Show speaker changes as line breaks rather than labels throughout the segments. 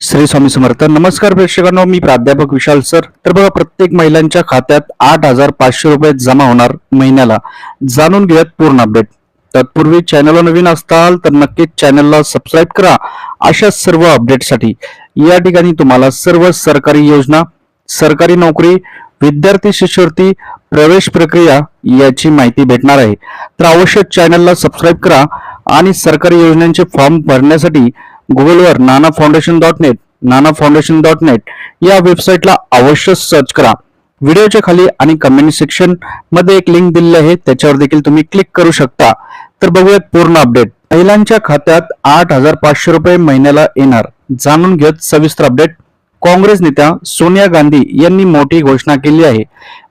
श्री स्वामी समर्थ. नमस्कार प्रेक्षकांनो मी प्राध्यापक विशाल सर. तर बघा प्रत्येक महिलांच्या खात्यात आठ हजार पाचशे रुपये जमा होणार महिन्याला. जाणून घेऊयात पूर्ण अपडेट तत्पूर्वी चॅनलला नवीन असताल तर नक्कीच चॅनलला सबस्क्राईब करा. अशा सर्व अपडेटसाठी या ठिकाणी तुम्हाला सर्व सरकारी योजना सरकारी नोकरी विद्यार्थी शिष्यवृत्ती प्रवेश प्रक्रिया याची माहिती भेटणार आहे. तर अवश्य चॅनलला सबस्क्राईब करा आणि सरकारी योजनांचे फॉर्म भरण्यासाठी गुगलवर Nana foundation dot net Nana foundation dot net या वेबसाईटला अवश्य सर्च करा. व्हिडिओच्या खाली आणि कमेंट सेक्शनमध्ये एक लिंक दिलेली आहे त्याच्यावर देखील तुम्ही क्लिक करू शकता. तर बघूयात पूर्ण अपडेट महिलांच्या खात्यात आठ हजार पाचशे रुपये महिन्याला येणार. जाणून घेत सविस्तर अपडेट काँग्रेस नेत्या सोनिया गांधी यांनी मोठी घोषणा केली आहे.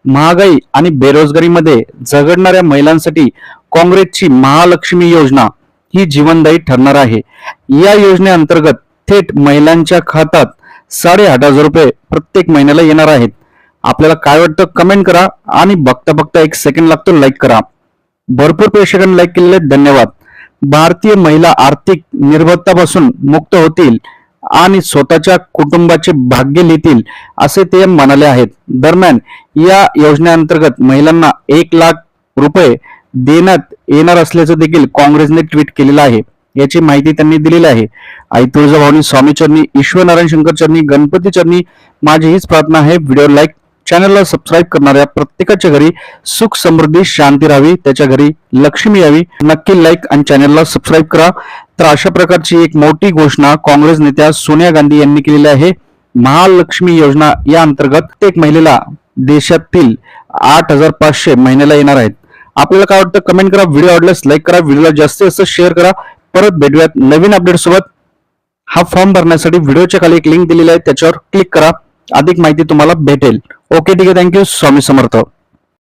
महागाई आणि बेरोजगारीमध्ये झगडणाऱ्या महिलांसाठी काँग्रेसची महालक्ष्मी योजना. ही जीवनदायी ठरणार आहे. या योजनेअंतर्गत थेट महिलांच्या खात्यात साडे आठ हजार रुपये प्रत्येक महिन्याला येणार आहेत. आपल्याला काय वाटतं कमेंट करा आणि बघता बघता एक सेकंड लागतो लाईक करा. भरपूर प्रेक्षकांनी लाईक केलेले धन्यवाद. भारतीय महिला आर्थिक निर्भरतापासून मुक्त होतील आणि स्वतःच्या कुटुंबाचे भाग्य लिहितील असे ते म्हणाले आहेत. दरम्यान या योजनेअंतर्गत महिलांना एक लाख रुपये देण्यात येणार असल्याचं देखील काँग्रेसने ट्विट केलेलं आहे. याची माहिती त्यांनी दिलेली आहे. आई तुळजाभवानी स्वामी चरणी ईश्वरनारायण शंकर चरणी गणपती चरणी माझी हीच प्रार्थना आहे. व्हिडिओ लाईक चॅनलला सबस्क्राईब करणाऱ्या प्रत्येकाच्या घरी सुख समृद्धी शांती राहावी. त्याच्या घरी लक्ष्मी यावी. नक्की लाईक आणि चॅनलला सबस्क्राईब करा. तर अशा प्रकारची एक मोठी घोषणा काँग्रेस नेत्या सोनिया गांधी यांनी केलेली आहे. महालक्ष्मी योजना या अंतर्गत प्रत्येक महिलेला देशातील आठ हजार पाचशे महिन्याला येणार आहेत. आपल्याला काय वाटतं? कमेंट करा व्हिडिओ आवडल्यास लाईक करा व्हिडिओला जास्तीत जास्त शेअर करा. परत भेटूयात नवीन अपडेट सोबत. हा फॉर्म भरण्यासाठी व्हिडिओच्या खाली एक लिंक दिलेली आहे त्याच्यावर क्लिक करा. अधिक माहिती तुम्हाला भेटेल. ओके ठीक आहे. Thank you Swami Samarth.